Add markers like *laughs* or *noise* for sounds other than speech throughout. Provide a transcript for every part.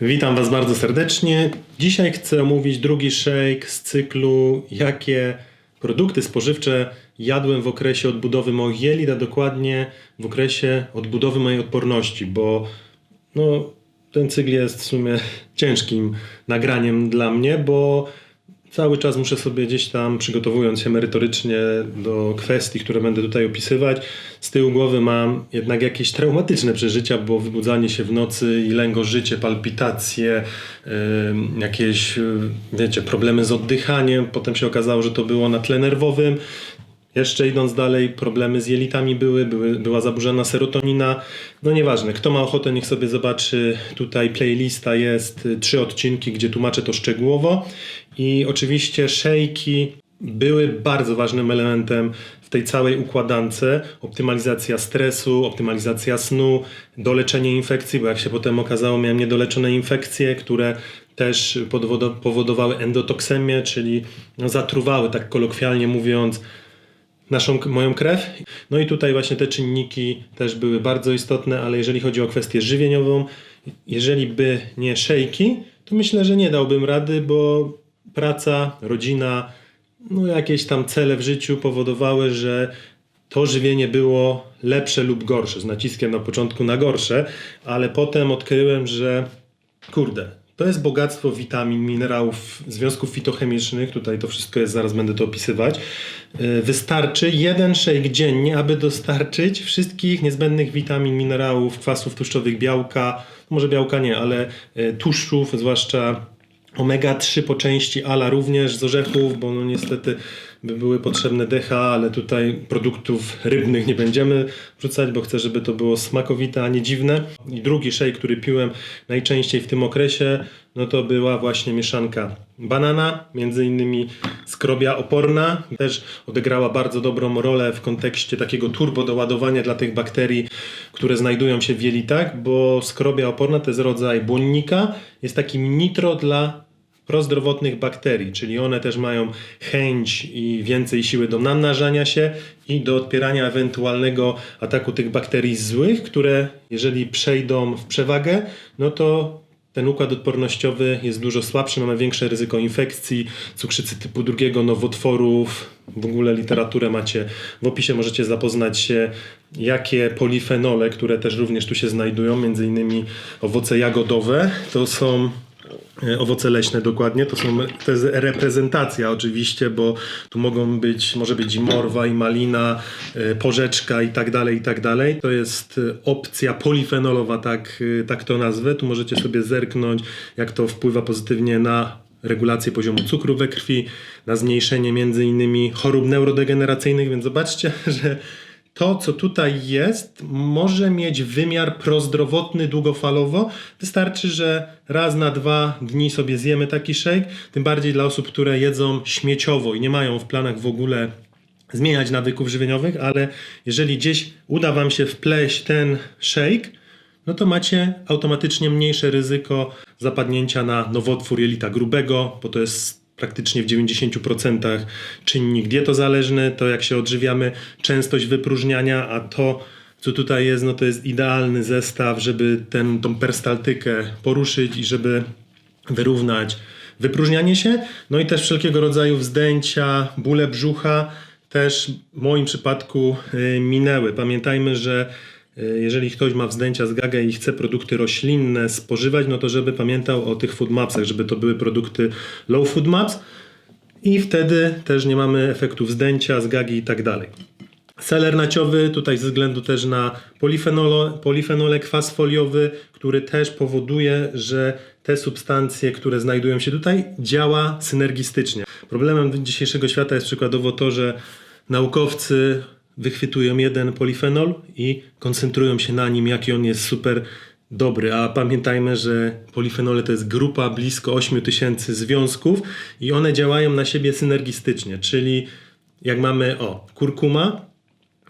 Witam Was bardzo serdecznie. Dzisiaj chcę omówić drugi shake z cyklu, jakie produkty spożywcze jadłem w okresie odbudowy moich jelit, a dokładnie w okresie odbudowy mojej odporności, bo no, ten cykl jest w sumie *laughs* ciężkim nagraniem dla mnie, bo cały czas muszę sobie gdzieś tam, przygotowując się merytorycznie do kwestii, które będę tutaj opisywać, z tyłu głowy mam jednak jakieś traumatyczne przeżycia, bo wybudzanie się w nocy i lęgożycie, palpitacje, ym, jakieś, wiecie, problemy z oddychaniem. Potem się okazało, że to było na tle nerwowym. Jeszcze idąc dalej, problemy z jelitami były, były, była zaburzona serotonina. No nieważne, kto ma ochotę, niech sobie zobaczy. Tutaj playlista jest, y, trzy odcinki, gdzie tłumaczę to szczegółowo. I oczywiście szejki były bardzo ważnym elementem w tej całej układance. Optymalizacja stresu, optymalizacja snu, doleczenie infekcji, bo jak się potem okazało, miałem niedoleczone infekcje, które też powodowały endotoksemię, czyli zatruwały, tak kolokwialnie mówiąc, naszą, moją krew. No i tutaj właśnie te czynniki też były bardzo istotne, ale jeżeli chodzi o kwestię żywieniową, jeżeli by nie szejki, to myślę, że nie dałbym rady, bo praca, rodzina, no jakieś tam cele w życiu powodowały, że to żywienie było lepsze lub gorsze, z naciskiem na początku na gorsze, ale potem odkryłem, że kurde, to jest bogactwo witamin, minerałów, związków fitochemicznych, tutaj to wszystko jest, zaraz będę to opisywać. Yy, Wystarczy jeden shake dziennie, aby dostarczyć wszystkich niezbędnych witamin, minerałów, kwasów tłuszczowych, białka, może białka nie, ale yy, tłuszczów, zwłaszcza Omega-3 po części ALA również z orzechów, bo no niestety by były potrzebne DH, ale tutaj produktów rybnych nie będziemy wrzucać, bo chcę, żeby to było smakowite, a nie dziwne. I drugi shake, który piłem najczęściej w tym okresie, no to była właśnie mieszanka banana, między innymi skrobia oporna, też odegrała bardzo dobrą rolę w kontekście takiego turbo doładowania dla tych bakterii, które znajdują się w jelitach, bo skrobia oporna to jest rodzaj błonnika, jest takim nitro dla prozdrowotnych bakterii, czyli one też mają chęć i więcej siły do namnażania się i do odpierania ewentualnego ataku tych bakterii złych, które jeżeli przejdą w przewagę, no to ten układ odpornościowy jest dużo słabszy, mamy większe ryzyko infekcji, cukrzycy typu drugiego, nowotworów. W ogóle literaturę macie w opisie, możecie zapoznać się, jakie polifenole, które też również tu się znajdują, między innymi owoce jagodowe, to są owoce leśne dokładnie, to są, to jest reprezentacja oczywiście, bo tu mogą być, może być i morwa, i malina, e, porzeczka i tak dalej, i tak dalej. To jest e, opcja polifenolowa, tak, e, tak to nazwę. Tu możecie sobie zerknąć, jak to wpływa pozytywnie na regulację poziomu cukru we krwi, na zmniejszenie między innymi chorób neurodegeneracyjnych, więc zobaczcie, *laughs* że to, co tutaj jest, może mieć wymiar prozdrowotny długofalowo. Wystarczy, że raz na dwa dni sobie zjemy taki shake, tym bardziej dla osób, które jedzą śmieciowo i nie mają w planach w ogóle zmieniać nawyków żywieniowych, ale jeżeli gdzieś uda Wam się wpleść ten shake, no to macie automatycznie mniejsze ryzyko zapadnięcia na nowotwór jelita grubego, bo to jest praktycznie w 90% czynnik dietozależny, to jak się odżywiamy, częstość wypróżniania, a to, co tutaj jest, no to jest idealny zestaw, żeby ten, tą perstaltykę poruszyć i żeby wyrównać wypróżnianie się, no i też wszelkiego rodzaju wzdęcia, bóle brzucha też w moim przypadku y, minęły. Pamiętajmy, że jeżeli ktoś ma wzdęcia z gagę i chce produkty roślinne spożywać, no to żeby pamiętał o tych food mapsach, żeby to były produkty low food maps i wtedy też nie mamy efektu wzdęcia, zgagi i tak dalej. Seler naciowy, tutaj ze względu też na polifenole, kwas foliowy, który też powoduje, że te substancje, które znajdują się tutaj, działa synergistycznie. Problemem dzisiejszego świata jest przykładowo to, że naukowcy wychwytują jeden polifenol i koncentrują się na nim, jaki on jest super dobry. A pamiętajmy, że polifenole to jest grupa blisko 8 tysięcy związków i one działają na siebie synergistycznie, czyli jak mamy o kurkuma,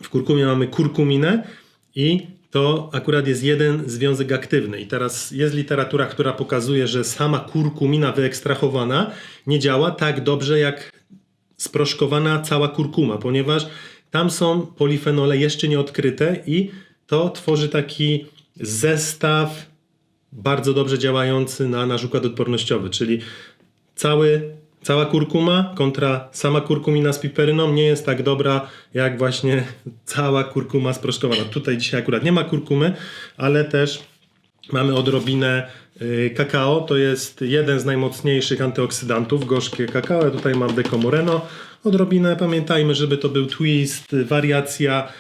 w kurkumie mamy kurkuminę i to akurat jest jeden związek aktywny. I teraz jest literatura, która pokazuje, że sama kurkumina wyekstrahowana nie działa tak dobrze jak sproszkowana cała kurkuma, ponieważ tam są polifenole jeszcze nieodkryte i to tworzy taki zestaw bardzo dobrze działający na nasz układ odpornościowy, czyli cały, cała kurkuma kontra sama kurkumina z piperyną nie jest tak dobra jak właśnie cała kurkuma sproszkowana. Tutaj dzisiaj akurat nie ma kurkumy, ale też mamy odrobinę y, kakao. To jest jeden z najmocniejszych antyoksydantów, gorzkie kakao. Ja tutaj mam Decomoreno. Odrobinę, pamiętajmy, żeby to był twist, wariacja.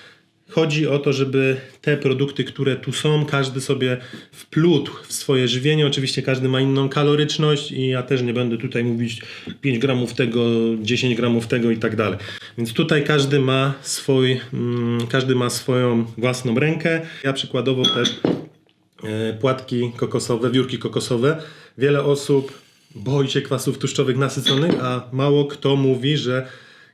Chodzi o to, żeby te produkty, które tu są, każdy sobie wplótł w swoje żywienie. Oczywiście każdy ma inną kaloryczność i ja też nie będę tutaj mówić 5 gramów tego, 10 gramów tego i tak dalej. Więc tutaj każdy ma swój, mm, każdy ma swoją własną rękę. Ja przykładowo też e, płatki kokosowe, wiórki kokosowe. Wiele osób boi się kwasów tłuszczowych nasyconych, a mało kto mówi, że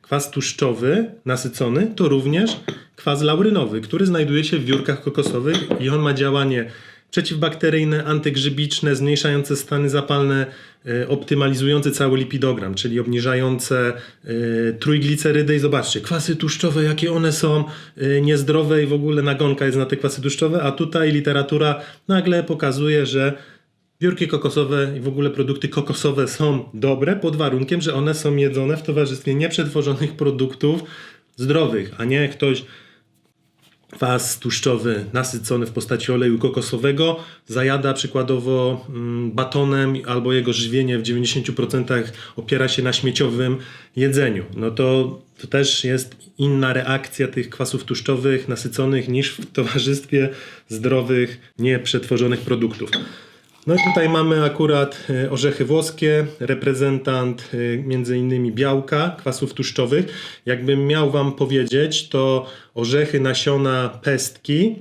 kwas tłuszczowy nasycony to również kwas laurynowy, który znajduje się w wiórkach kokosowych i on ma działanie przeciwbakteryjne, antygrzybiczne, zmniejszające stany zapalne, e, optymalizujące cały lipidogram, czyli obniżające e, trójglicerydy. I zobaczcie, kwasy tłuszczowe, jakie one są e, niezdrowe i w ogóle nagonka jest na te kwasy tłuszczowe, a tutaj literatura nagle pokazuje, że Wiórki kokosowe i w ogóle produkty kokosowe są dobre pod warunkiem, że one są jedzone w towarzystwie nieprzetworzonych produktów zdrowych, a nie ktoś kwas tłuszczowy nasycony w postaci oleju kokosowego zajada przykładowo mm, batonem albo jego żywienie w 90% opiera się na śmieciowym jedzeniu. No to, to też jest inna reakcja tych kwasów tłuszczowych nasyconych niż w towarzystwie zdrowych, nieprzetworzonych produktów. No i tutaj mamy akurat e, orzechy włoskie, reprezentant e, między innymi białka, kwasów tłuszczowych. Jakbym miał Wam powiedzieć, to orzechy nasiona pestki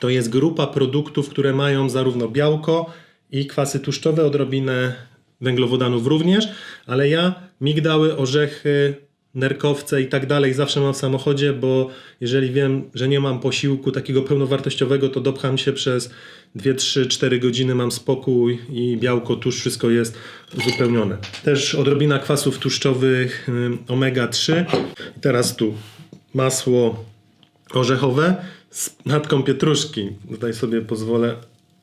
to jest grupa produktów, które mają zarówno białko i kwasy tłuszczowe, odrobinę węglowodanów również, ale ja migdały, orzechy, nerkowce i tak dalej zawsze mam w samochodzie, bo jeżeli wiem, że nie mam posiłku takiego pełnowartościowego, to dopcham się przez 2, 3, 4 godziny, mam spokój i białko, tłuszcz, wszystko jest uzupełnione. Też odrobina kwasów tłuszczowych omega-3. I teraz tu masło orzechowe z natką pietruszki. Tutaj sobie pozwolę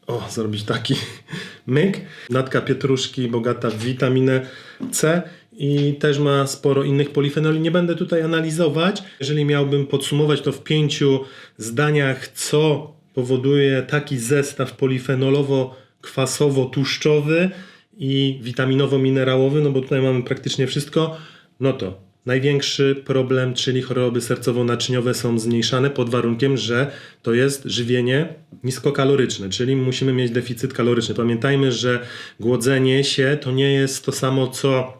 o, zrobić taki *laughs* myk. Natka pietruszki bogata w witaminę C i też ma sporo innych polifenoli. Nie będę tutaj analizować. Jeżeli miałbym podsumować to w pięciu zdaniach, co powoduje taki zestaw polifenolowo-kwasowo-tłuszczowy i witaminowo-minerałowy, no bo tutaj mamy praktycznie wszystko, no to największy problem, czyli choroby sercowo-naczyniowe są zmniejszane pod warunkiem, że to jest żywienie niskokaloryczne, czyli musimy mieć deficyt kaloryczny. Pamiętajmy, że głodzenie się to nie jest to samo co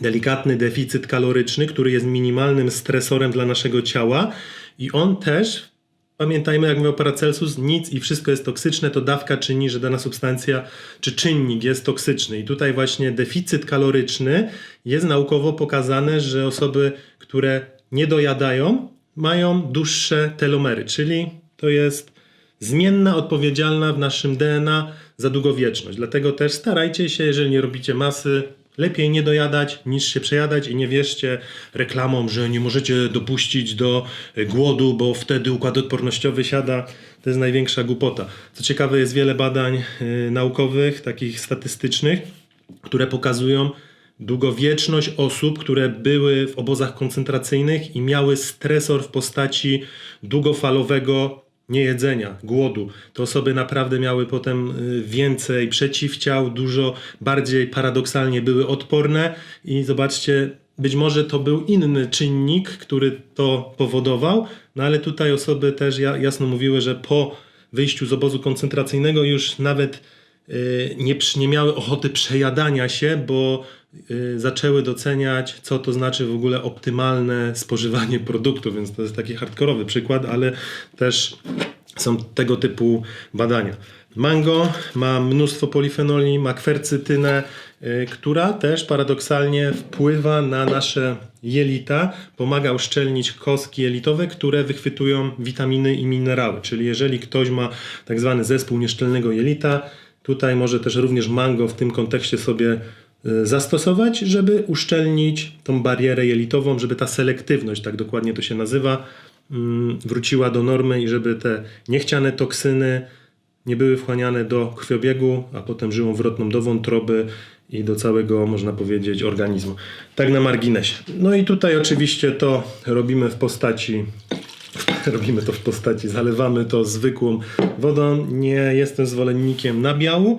delikatny deficyt kaloryczny, który jest minimalnym stresorem dla naszego ciała i on też Pamiętajmy, jak mówił Paracelsus, nic i wszystko jest toksyczne, to dawka czyni, że dana substancja czy czynnik jest toksyczny. I tutaj właśnie deficyt kaloryczny jest naukowo pokazane, że osoby, które nie dojadają, mają dłuższe telomery, czyli to jest zmienna, odpowiedzialna w naszym DNA za długowieczność. Dlatego też starajcie się, jeżeli nie robicie masy, Lepiej nie dojadać niż się przejadać i nie wierzcie reklamom, że nie możecie dopuścić do e, głodu, bo wtedy układ odpornościowy siada. To jest największa głupota. Co ciekawe, jest wiele badań y, naukowych, takich statystycznych, które pokazują długowieczność osób, które były w obozach koncentracyjnych i miały stresor w postaci długofalowego niejedzenia, głodu, te osoby naprawdę miały potem y, więcej przeciwciał, dużo bardziej paradoksalnie były odporne. I zobaczcie, być może to był inny czynnik, który to powodował, no ale tutaj osoby też jasno mówiły, że po wyjściu z obozu koncentracyjnego już nawet y, nie, nie miały ochoty przejadania się, bo zaczęły doceniać, co to znaczy w ogóle optymalne spożywanie produktu, więc to jest taki hardkorowy przykład, ale też są tego typu badania. Mango ma mnóstwo polifenoli, ma kwercytynę, y, która też paradoksalnie wpływa na nasze jelita, pomaga uszczelnić kostki jelitowe, które wychwytują witaminy i minerały. Czyli jeżeli ktoś ma tak zwany zespół nieszczelnego jelita, tutaj może też również mango w tym kontekście sobie Y, zastosować, żeby uszczelnić tą barierę jelitową, żeby ta selektywność, tak dokładnie to się nazywa, mm, wróciła do normy i żeby te niechciane toksyny nie były wchłaniane do krwiobiegu, a potem żyłą wrotną do wątroby i do całego, można powiedzieć, organizmu. Tak na marginesie. No i tutaj oczywiście to robimy w postaci *laughs* robimy to w postaci, zalewamy to zwykłą wodą. Nie jestem zwolennikiem nabiału,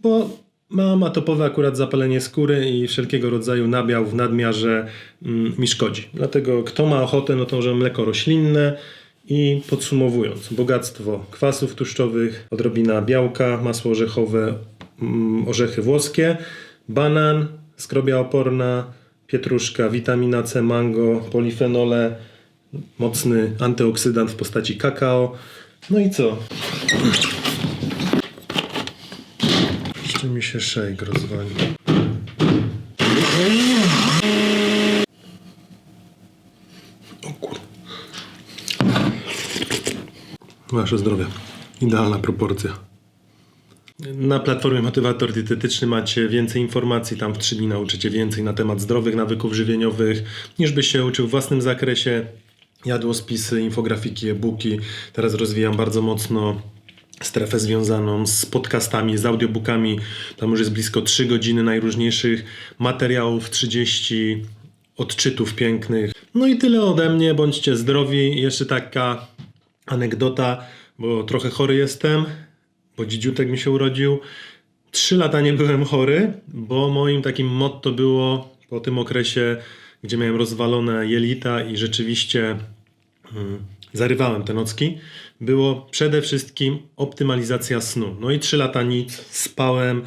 bo mam atopowe akurat zapalenie skóry i wszelkiego rodzaju nabiał w nadmiarze mm, mi szkodzi. Dlatego kto ma ochotę, no to może mleko roślinne i podsumowując, bogactwo kwasów tłuszczowych, odrobina białka, masło orzechowe, mm, orzechy włoskie, banan, skrobia oporna, pietruszka, witamina C, mango, polifenole, mocny antyoksydant w postaci kakao. No i co? Jeszcze mi się shake rozwalił. O kur... Wasze zdrowie. Idealna proporcja. Na platformie Motywator Dietetyczny macie więcej informacji. Tam w 3 dni nauczycie więcej na temat zdrowych nawyków żywieniowych, niż byś się uczył w własnym zakresie. Jadłospisy, infografiki, e-booki. Teraz rozwijam bardzo mocno strefę związaną z podcastami, z audiobookami. Tam już jest blisko 3 godziny najróżniejszych materiałów, 30 odczytów pięknych. No i tyle ode mnie. Bądźcie zdrowi. Jeszcze taka anegdota, bo trochę chory jestem, bo dzidziutek mi się urodził. Trzy lata nie byłem chory, bo moim takim motto było po tym okresie, gdzie miałem rozwalone jelita i rzeczywiście mm, zarywałem te nocki, było przede wszystkim optymalizacja snu. No i trzy lata nic, spałem yy,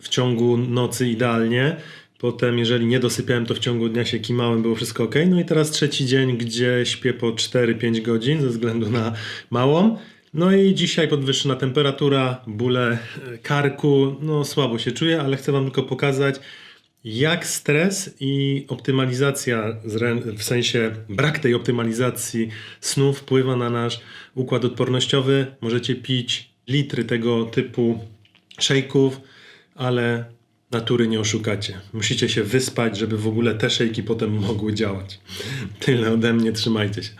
w ciągu nocy idealnie. Potem, jeżeli nie dosypiałem, to w ciągu dnia się kimałem, było wszystko ok. No i teraz trzeci dzień, gdzie śpię po 4-5 godzin ze względu na małą. No i dzisiaj podwyższona temperatura, bóle e, karku, no słabo się czuję, ale chcę Wam tylko pokazać, jak stres i optymalizacja, w sensie brak tej optymalizacji snu wpływa na nasz układ odpornościowy. Możecie pić litry tego typu szejków, ale natury nie oszukacie. Musicie się wyspać, żeby w ogóle te szejki potem mogły działać. Tyle ode mnie, trzymajcie się.